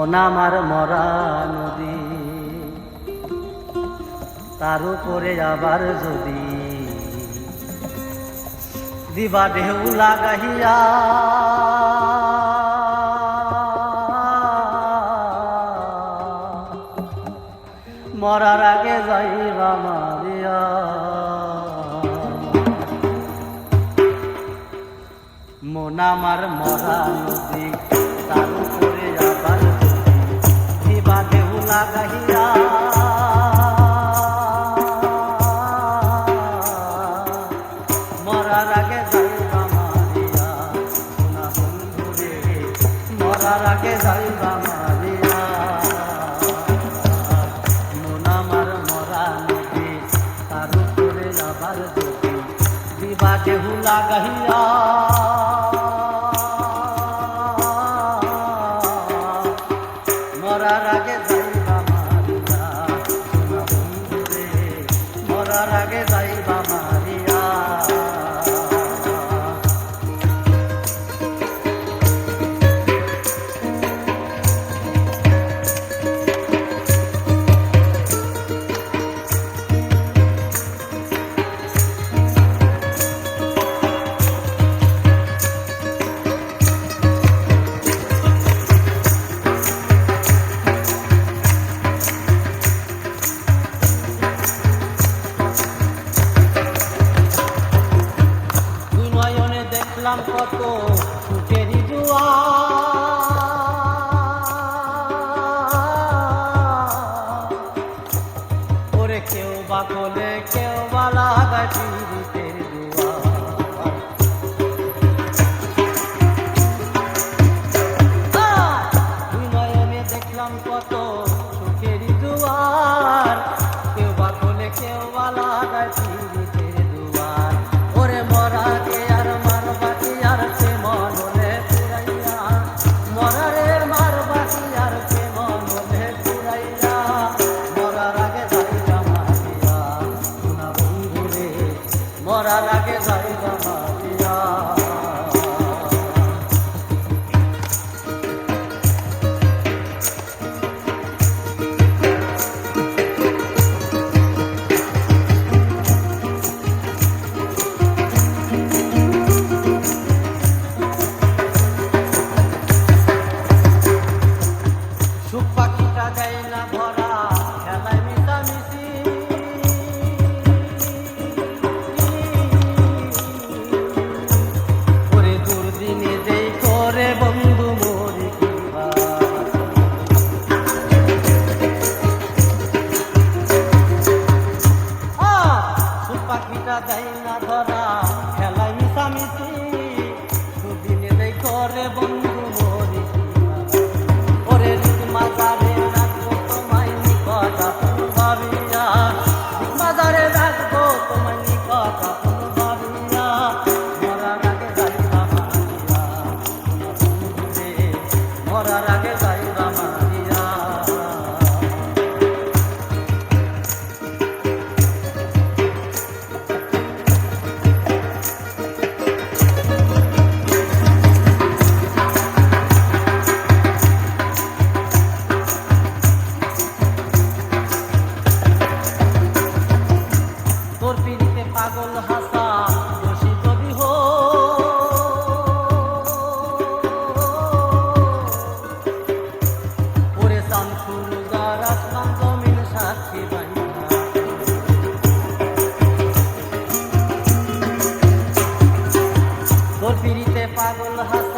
মন আমার মরা নদী। তার উপরে আবার যদি দিবা ঢেউ লাগাইয়া, মরার আগে যাইবা মারিয়া। মন আমার মরা নদী। মরার আগে যাইবা মারিয়া সোনা বন্ধু রে মরার আগে যাইবা মারিয়া মরা নদী, তার উপরে আবার যদি দিবা দেখলাম কত সুখেরই জুয়া। ওরে কেউ বা বলে কেউ বা লাগায় আগে করে বন্ধু পিড়িতে পাগল হাস